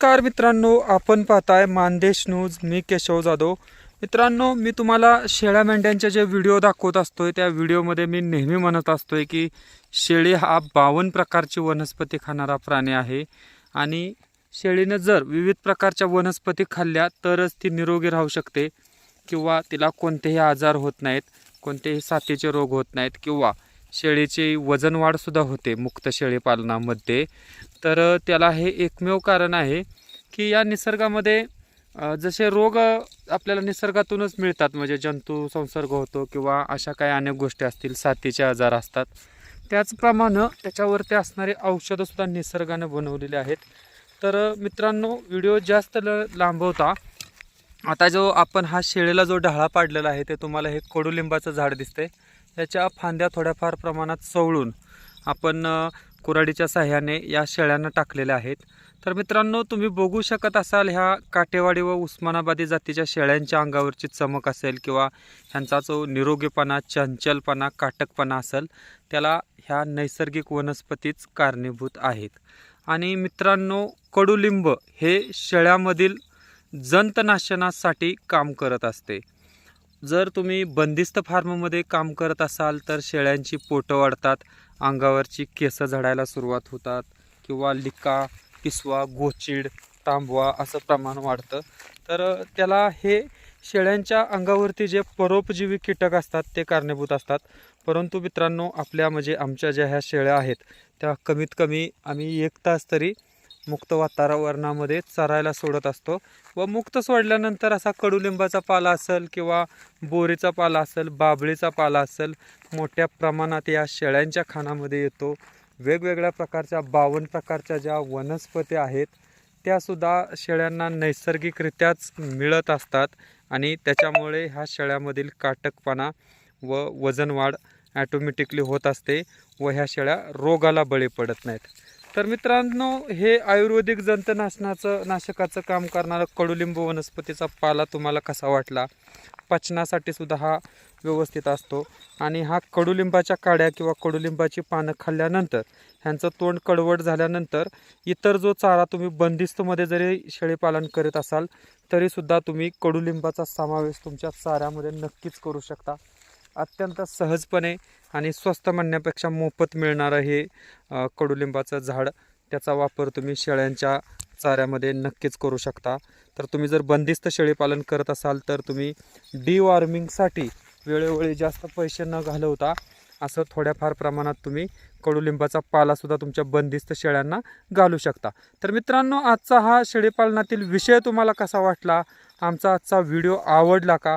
नमस्कार मित्रांनो आपण पाहताय मानदेश न्यूज. मी केशव जाधव. मित्रांनो मी तुम्हाला शेळ्या मेंढ्यांचे जे व्हिडिओ दाखवत असतोय त्या व्हिडिओमध्ये मी नेहमी म्हणत असतोय की शेळी हा बावन्न प्रकारची वनस्पती खाणारा प्राणी आहे. आणि शेळीनं जर विविध प्रकारच्या वनस्पती खाल्ल्या तरच ती निरोगी राहू शकते किंवा तिला कोणतेही आजार होत नाहीत कोणतेही साथीचे रोग होत नाहीत किंवा शेळीची वजन वाढसुद्धा होते मुक्त शेळी पालनामध्ये तर त्याला हे एकमेव कारण आहे की या निसर्गामध्ये जसे रोग आपल्याला निसर्गातूनच मिळतात. म्हणजे जंतू संसर्ग होतो किंवा अशा काही अनेक गोष्टी असतील साथीचे आजार असतात. त्याचप्रमाणे त्याच्यावरती असणारे औषधंसुद्धा निसर्गाने बनवलेले आहेत. तर मित्रांनो व्हिडिओ जास्त ल लांबवता. आता जो आपण हा शेळीला जो ढाळा पाडलेला आहे ते तुम्हाला हे कडुलिंबाचं झाड दिसतंय. याच्या फांद्या थोड्याफार प्रमाणात सवळून आपण कुराडीच्या कुऱ्हाडीच्या साह्याने या शेळ्यांना टाकलेल्या आहेत. तर मित्रांनो तुम्ही बघू शकत असाल ह्या काटेवाडी व उस्मानाबादी जातीच्या शेळ्यांच्या अंगावरची चमक असेल किंवा ह्यांचा जो निरोगीपणा चंचलपणा काटकपणा असेल त्याला ह्या नैसर्गिक वनस्पतीच कारणीभूत आहेत. आणि मित्रांनो कडुलिंब हे शेळ्यामधील जंतनाशनासाठी काम करत असते. जर तुम्ही बंदिस्त फार्ममध्ये काम करत असाल तर शेळ्यांची पोटं वाढतात अंगावरची केसं झडायला सुरुवात होतात किंवा लिका पिसवा गोचिड तांबवा असं प्रमाण वाढतं. तर त्याला हे शेळ्यांच्या अंगावरती जे परोपजीवी कीटक असतात ते कारणीभूत असतात. परंतु मित्रांनो आपल्या म्हणजे आमच्या ज्या ह्या शेळ्या आहेत त्या कमीत कमी आम्ही एक तास तरी मुक्त वातावरणामध्ये चरायला सोडत असतो व मुक्त सोडल्यानंतर असा कडुलिंबाचा पाला असेल किंवा बोरीचा पाला असेल बाबळीचा पाला असेल मोठ्या प्रमाणात या शेळ्यांच्या खानामध्ये येतो. वेगवेगळ्या प्रकारच्या बावन्न प्रकारच्या ज्या वनस्पती आहेत त्यासुद्धा शेळ्यांना नैसर्गिकरित्याच मिळत असतात आणि त्याच्यामुळे ह्या शेळ्यामधील काटकपणा व वजन वाढ ॲटोमॅटिकली होत असते व ह्या शेळ्या रोगाला बळी पडत नाहीत. तर मित्रांनो हे आयुर्वेदिक जंतनाशनाचं नाशकाचं काम करणारं कडुलिंबू वनस्पतीचा पाला तुम्हाला कसा वाटला? पचनासाठी सुद्धा हा व्यवस्थित असतो. आणि हा कडुलिंबाच्या काड्या किंवा कडुलिंबाची पानं खाल्ल्यानंतर ह्यांचं तोंड कडवट झाल्यानंतर इतर जो चारा तुम्ही बंदिस्तमध्ये जरी शेळीपालन करीत असाल तरीसुद्धा तुम्ही कडुलिंबाचा समावेश तुमच्या चाऱ्यामध्ये नक्कीच करू शकता. अत्यंत सहजपणे आणि स्वस्त म्हणण्यापेक्षा मोफत मिळणारं हे कडुलिंबाचं झाड. त्याचा वापर तुम्ही शेळ्यांच्या चाऱ्यामध्ये नक्कीच करू शकता. तर तुम्ही जर बंदिस्त शेळीपालन करत असाल तर तुम्ही डिवॉर्मिंगसाठी वेळोवेळी जास्त पैसे न घालवता असं थोड्याफार प्रमाणात तुम्ही कडुलिंबाचा पालासुद्धा तुमच्या बंदिस्त शेळ्यांना घालू शकता. तर मित्रांनो आजचा हा शेळीपालनातील विषय तुम्हाला कसा वाटला? आमचा आजचा व्हिडिओ आवडला का?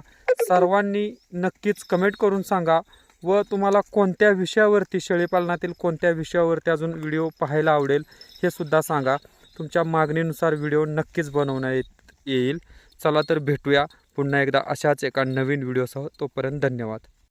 सर्वांनी नक्कीच कमेंट करून सांगा व तुम्हाला कोणत्या विषयावरती शेळीपालनातील कोणत्या विषयावरती अजून व्हिडिओ पाहायला आवडेल हे सुद्धा सांगा. तुमच्या मागणीनुसार व्हिडिओ नक्कीच बनवण्यात येईल. चला तर भेटूया पुन्हा एकदा अशाच एका नवीन व्हिडिओसह तोपर्यंत धन्यवाद.